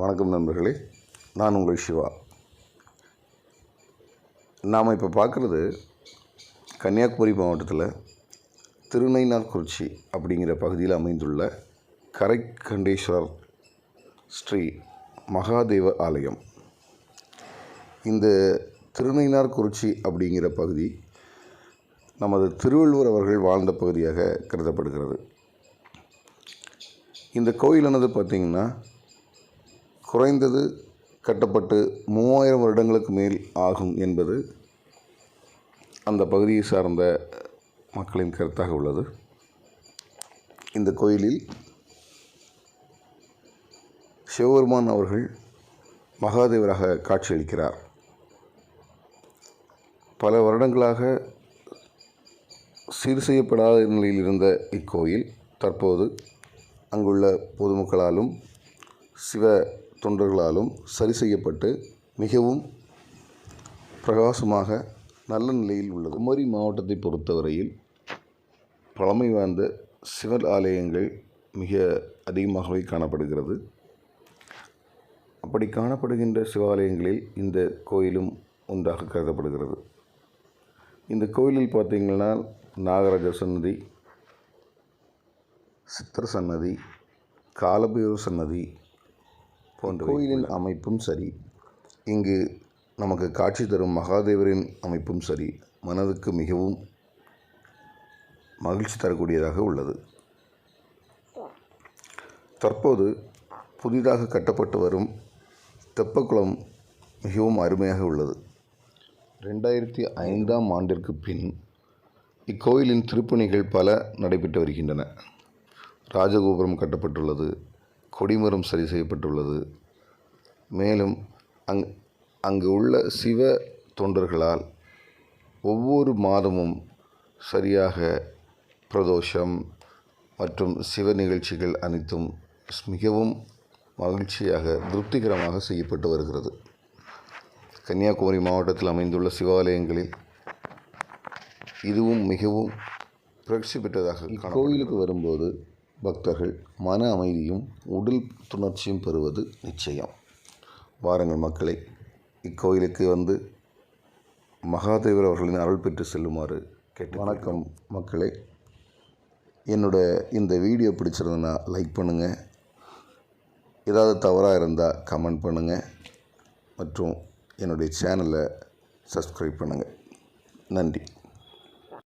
வணக்கம் நண்பர்களே நான் உங்கள் சிவா. நாம் இப்போ பார்க்குறது கன்னியாகுமரி மாவட்டத்தில் திருநைனார்குறிச்சி அப்படிங்கிற பகுதியில் அமைந்துள்ள கரைக்கண்டேஸ்வரர் ஸ்ரீ மகாதேவ ஆலயம். இந்த திருநைனார்குறிச்சி அப்படிங்கிற பகுதி நமது திருவள்ளுவர் அவர்கள் வாழ்ந்த பகுதியாக கருதப்படுகிறது. இந்த கோயிலானது பார்த்திங்கன்னா குறைந்தது கட்டப்பட்டு மூவாயிரம் வருடங்களுக்கு மேல் ஆகும் என்பது அந்த பகுதியை சார்ந்த மக்களின் கருத்தாக உள்ளது. இந்த கோயிலில் சிவபெருமான் அவர்கள் மகாதேவராக காட்சியளிக்கிறார். பல வருடங்களாக சீர் செய்யப்படாத நிலையில் இருந்த இக்கோயில் தற்போது அங்குள்ள பொதுமக்களாலும் சிவ தொண்டர்களாலும் சரி செய்யப்பட்டு மிகவும் பிரகாசமாக நல்ல நிலையில் உள்ளது. குமரி மாவட்டத்தை பொறுத்தவரையில் பழமை வாய்ந்த சிவல் ஆலயங்கள் மிக அதிகமாகவே காணப்படுகிறது. அப்படி காணப்படுகின்ற சிவாலயங்களில் இந்த கோயிலும் ஒன்றாக கருதப்படுகிறது. இந்த கோயிலில் பார்த்திங்கன்னா நாகராஜ சன்னதி சித்திர சன்னதி காலபைரவர் சன்னதி போன்ற கோயிலின் அமைப்பும் சரி. இங்கு நமக்கு காட்சி தரும் மகாதேவரின் அமைப்பும் சரி. மனதுக்கு மிகவும் மகிழ்ச்சி தரக்கூடியதாக உள்ளது. தற்போது புதிதாக கட்டப்பட்டு வரும் தெப்பக்குளம் மிகவும் அருமையாக உள்ளது. ரெண்டாயிரத்தி ஐந்தாம் ஆண்டிற்கு பின் இக்கோயிலின் திருப்பணிகள் பல நடைபெற்று வருகின்றன. ராஜகோபுரம் கட்டப்பட்டுள்ளது. கொடிமரம் சரி செய்யப்பட்டுள்ளது. மேலும் அங் அங்கு உள்ள சிவ தொண்டர்களால் ஒவ்வொரு மாதமும் சரியாக பிரதோஷம் மற்றும் சிவ நிகழ்ச்சிகள் அனைத்தும் மிகவும் மகிழ்ச்சியாக திருப்திகரமாக செய்யப்பட்டு வருகிறது. கன்னியாகுமரி மாவட்டத்தில் அமைந்துள்ள சிவாலயங்களில் இதுவும் மிகவும் புரட்சி பெற்றதாக கோயிலுக்கு வரும்போது பக்தர்கள் மன அமைதியும் உடல் துணர்ச்சியும் பெறுவது நிச்சயம். வாருங்கள் மக்களை இக்கோயிலுக்கு வந்து மகாதேவர் அவர்களின் அருள் பெற்று செல்லுமாறு கேட்டு வணக்கம் மக்களே. என்னோட இந்த வீடியோ பிடிச்சிருந்ததுன்னா லைக் பண்ணுங்கள் ஏதாவது தவறாக இருந்தால் கமெண்ட் பண்ணுங்கள் மற்றும் என்னுடைய சேனலை சப்ஸ்கிரைப் பண்ணுங்கள் நன்றி.